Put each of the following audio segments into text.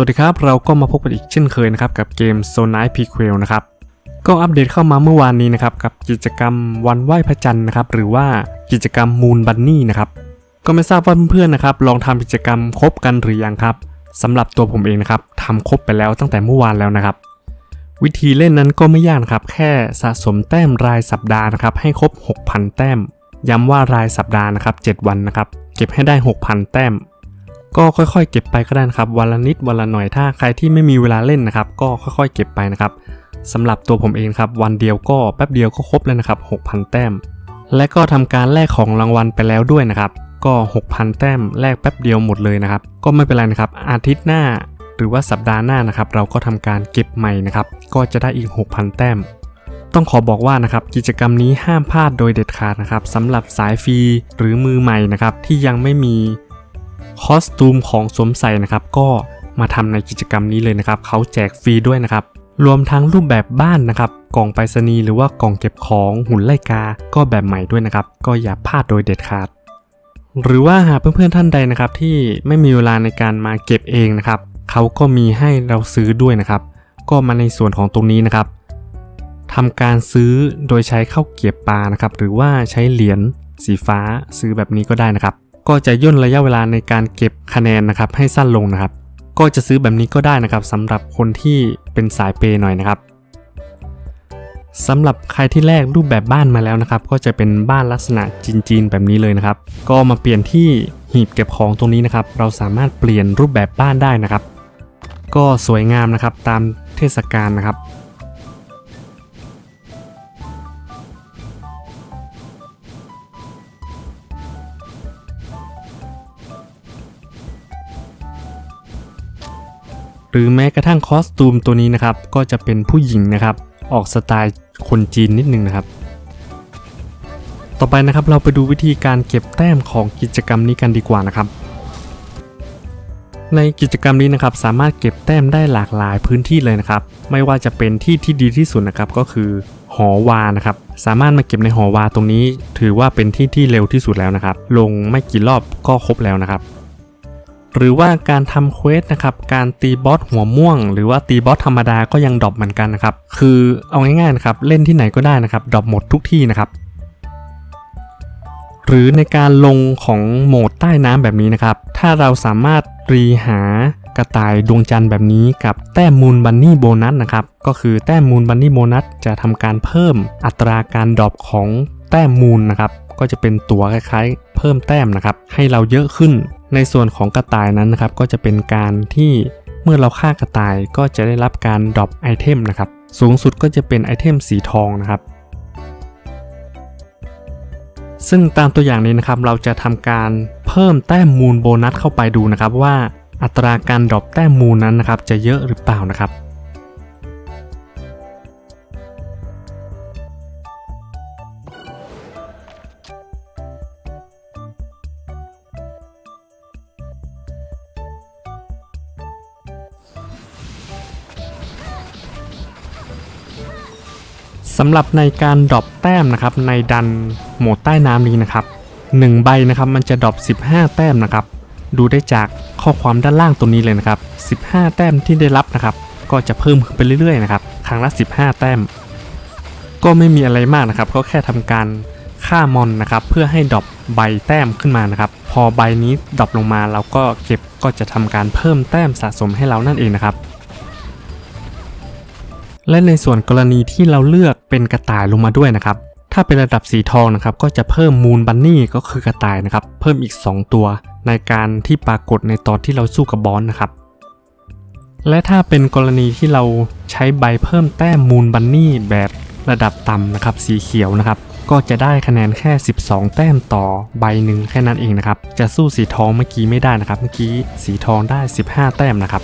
วัสดีครับ เราก็มาพบกันอีกเช่นเคยนะครับ กับเกม s o n i p p e q u e l นะครับ ก็อัปเดตเข้ามาเมื่อวานนี้นะครับ กับกิจกรรมวันไหว้พระจันทร์นะครับ หรือว่ากิจกรรม Moon Bunny นะครับ ก็ไม่ทราบว่าเพื่อนๆนะครับ ลองทำกิจกรรมครบกันหรือยังครับสำหรับตัวผมเองนะครับทำครบไปแล้วตั้งแต่เมื่อวานแล้วนะครับ วิธีเล่นนั้นก็ไม่ยากครับ แค่สะสมแต้มรายสัปดาห์นะครับ ให้ครบ 6,000 แต้ม ย้ำว่ารายสัปดาห์นะครับ 7 วันนะครับ เก็บให้ได้ 6,000 แต้ม ก็ค่อยๆ เก็บไปก็ได้นะครับวันละนิดวันละหน่อยถ้าใครที่ไม่มีเวลาเล่นนะครับ ก็ค่อยๆ เก็บไปนะครับสำหรับตัวผมเองครับวันเดียวก็แป๊บเดียวก็ครบแล้วนะครับ 6,000 แต้ม และก็ทำการแลกของรางวัลไปแล้วด้วยนะครับ ก็ 6,000 แต้มแลกแป๊บเดียวหมดเลยนะครับ ก็ไม่เป็นไรนะครับ อาทิตย์หน้าหรือว่าสัปดาห์หน้านะครับ เราก็ทำการเก็บใหม่นะครับ ก็จะได้อีก 6,000 แต้ม ต้องขอบอกว่านะครับกิจกรรมนี้ห้ามพลาดโดยเด็ดขาดนะครับสำหรับสายฟรีหรือมือใหม่นะครับที่ยังไม่มี คอสตูมของสวมใส่นะครับก็มาทำในกิจกรรมนี้เลยนะครับเขาแจกฟรีด้วยนะครับ รวมทั้งรูปแบบบ้านนะครับ กล่องไปรษณีย์หรือว่ากล่องเก็บของหุ่นไล่กา ก็แบบใหม่ด้วยนะครับ ก็อย่าพลาดโดยเด็ดขาด หรือว่าหากเพื่อนๆท่านใดนะครับ ที่ไม่มีเวลาในการมาเก็บเองนะครับเขาก็มีให้เราซื้อด้วยนะครับ ก็มาในส่วนของตรงนี้นะครับทำการซื้อโดยใช้เข้าเกรียบปลานะครับ หรือว่าใช้เหรียญสีฟ้าซื้อแบบนี้ก็ได้นะครับ ก็จะย่นระยะเวลาในการเก็บคะแนนนะครับให้สั้นลงนะครับ ก็จะซื้อแบบนี้ก็ได้นะครับสำหรับคนที่เป็นสายเปย์หน่อยนะครับสำหรับใครที่แลกรูปแบบบ้านมาแล้วนะครับ ก็จะเป็นบ้านลักษณะจีนๆแบบนี้เลยนะครับ ก็มาเปลี่ยนที่หีบเก็บของตรงนี้นะครับ เราสามารถเปลี่ยนรูปแบบบ้านได้นะครับ ก็สวยงามนะครับตามเทศกาลนะครับ หรือแม้กระทั่งคอสตูมตัวนี้นะครับ ก็จะเป็นผู้หญิงนะครับ ออกสไตล์คนจีนนิดนึงนะครับ ต่อไปนะครับเราไปดูวิธีการเก็บแต้มของกิจกรรมนี้กันดีกว่านะครับ ในกิจกรรมนี้นะครับ สามารถเก็บแต้มได้หลากหลายพื้นที่เลยนะครับ ไม่ว่าจะเป็นที่ที่ดีที่สุดนะครับก็คือหอวานะครับ สามารถมาเก็บในหอวาตรงนี้ ถือว่าเป็นที่ที่เร็วที่สุดแล้วนะครับ ลงไม่กี่รอบก็ครบแล้วนะครับ หรือว่าการทำเควสนะครับ การตีบอสหัวม่วง หรือว่าตีบอสธรรมดาก็ยังดรอปเหมือนกันนะครับ คือเอาง่ายๆนะครับ เล่นที่ไหนก็ได้นะครับดรอปหมดทุกที่นะครับหรือในการลงของโหมดใต้น้ำแบบนี้นะครับ ถ้าเราสามารถรีหากระต่ายดวงจันทร์แบบนี้กับแต้มมูลบันนี่โบนัสนะครับ ก็คือแต้มมูลบันนี่โบนัสจะทำการเพิ่มอัตราการดรอปของแต้มมูลนะครับ ก็จะเป็นตัวคล้ายๆ เพิ่มแต้มนะครับ ให้เราเยอะขึ้น ในส่วนของกระต่ายนั้นนะครับก็จะเป็นการที่เมื่อเราฆ่ากระต่ายก็จะได้รับการดรอปไอเทมนะครับสูงสุดก็จะเป็นไอเทมสีทองนะครับ ซึ่งตามตัวอย่างนี้นะครับเราจะทำการเพิ่มแต้มมูลโบนัสเข้าไปดูนะครับว่าอัตราการดรอปแต้มมูลนั้นนะครับจะเยอะหรือเปล่านะครับ สำหรับในการดรอปแต้มนะครับในดันโหมดใต้น้ำนี้นะครับ1ใบนะครับมันจะดรอป15 แต้มนะครับ ดูได้จากข้อความด้านล่างตรงนี้เลยนะครับ 15 แต้มที่ได้รับนะครับ ก็จะเพิ่มขึ้นไปเรื่อยๆนะครับครั้งละ 15 แต้ม ก็ไม่มีอะไรมากนะครับ ก็แค่ทำการฆ่ามอนนะครับ เพื่อให้ดรอปใบแต้มขึ้นมานะครับ พอใบนี้ดรอปลงมาเราก็เก็บก็จะทำการเพิ่มแต้มสะสมให้เรานั่นเองนะครับ และในส่วนกรณีที่เราเลือกเป็นกระต่ายลงมาด้วยนะครับ ถ้าเป็นระดับสีทองนะครับ ก็จะเพิ่มมูลบันนี่ก็คือกระต่ายนะครับ เพิ่มอีก 2 ตัว ในการที่ปรากฏในตอนที่เราสู้กับบอสนะครับ และถ้าเป็นกรณีที่เราใช้ใบเพิ่มแต้มมูลบันนี่แบบระดับต่ำนะครับ สีเขียวนะครับ ก็จะได้คะแนนแค่ 12 แต้มต่อใบหนึ่งแค่นั้นเองนะครับ จะสู้สีทองเมื่อกี้ไม่ได้นะครับ เมื่อกี้สีทองได้ 15 แต้มนะครับ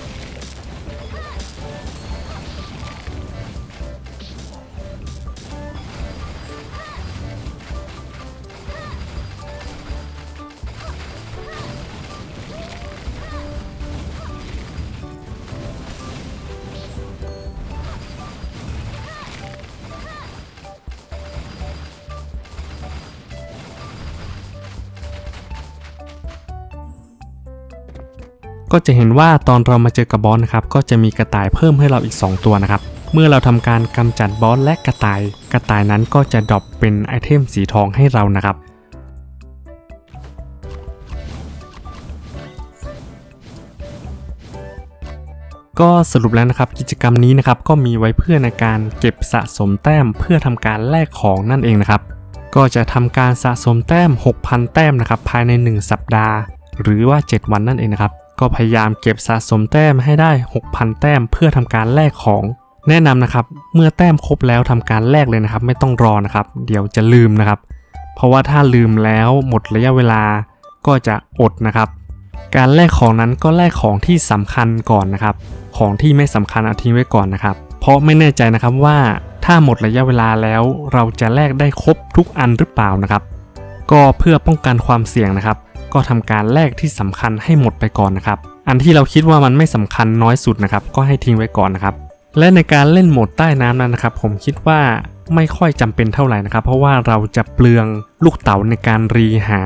ก็จะเห็นว่าตอนเรามาเจอกับบอสนะครับก็จะมีกระต่ายเพิ่มให้เราอีก 2 ตัวนะครับเมื่อเราทำการกำจัดบอสและกระต่าย กระต่ายนั้นก็จะดรอปเป็นไอเทมสีทองให้เรานะครับก็สรุปแล้วนะครับกิจกรรมนี้นะครับก็มีไว้เพื่อในการเก็บสะสมแต้มเพื่อทำการแลกของนั่นเองนะครับ ก็จะทำการสะสมแต้ม 6,000 แต้มนะครับภายใน 1 สัปดาห์ หรือว่า 7 วันนั่นเองนะครับ ก็พยายามเก็บสะสมแต้มให้ได้ 6,000 แต้มเพื่อทำการแลกของ แนะนำนะครับ เมื่อแต้มครบแล้วทำการแลกเลยนะครับ ไม่ต้องรอนะครับ เดี๋ยวจะลืมนะครับ เพราะว่าถ้าลืมแล้วหมดระยะเวลาก็จะอดนะครับ การแลกของนั้นก็แลกของที่สำคัญก่อนนะครับ ของที่ไม่สำคัญเอาทิ้งไว้ก่อนนะครับ เพราะไม่แน่ใจนะครับว่าถ้าหมดระยะเวลาแล้วเราจะแลกได้ครบทุกอันหรือเปล่านะครับ ก็เพื่อป้องกันความเสี่ยงนะครับ ก็ทำการแลกที่สำคัญให้หมดไปก่อนนะครับ อันที่เราคิดว่ามันไม่สำคัญน้อยสุดนะครับ ก็ให้ทิ้งไว้ก่อนนะครับ และในการเล่นโหมดใต้น้ำนั้นนะครับ ผมคิดว่าไม่ค่อยจำเป็นเท่าไหร่นะครับ เพราะว่าเราจะเปลืองลูกเต๋าในการรีหา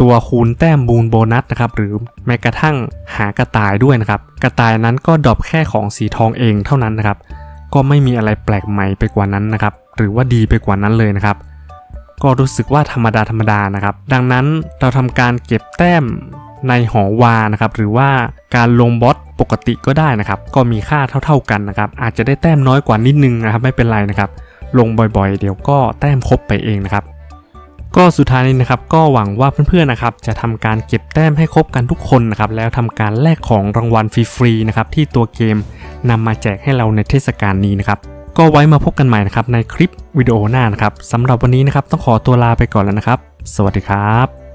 ตัวคูณแต้มบูนโบนัสนะครับหรือแม้กระทั่งหากระต่ายด้วยนะครับ กระต่ายนั้นก็ดรอปแค่ของสีทองเองเท่านั้นนะครับ ก็ไม่มีอะไรแปลกใหม่ไปกว่านั้นนะครับ หรือว่าดีไปกว่านั้นเลยนะครับ ก็รู้สึกว่าธรรมดาธรรมดานะครับ ดังนั้นเราทำการเก็บแต้มในหอวานะครับ หรือว่าการลงบอสปกติก็ได้นะครับ ก็มีค่าเท่า ๆกันนะครับ อาจจะได้แต้มน้อยกว่านิดนึงนะครับ ไม่เป็นไรนะครับ ลงบ่อยๆ เดี๋ยวก็แต้มครบไปเองนะครับ ก็สุดท้ายนี้นะครับ ก็หวังว่าเพื่อนๆนะครับ จะทำการเก็บแต้มให้ครบกันทุกคนนะครับ แล้วทำการแลกของรางวัลฟรีๆนะครับที่ตัวเกมนำมาแจกให้เราในเทศกาลนี้นะครับ ก็ไว้มาพบกันใหม่นะครับในคลิปวิดีโอหน้านะครับสำหรับวันนี้นะครับต้องขอตัวลาไปก่อนแล้วนะครับ สวัสดีครับ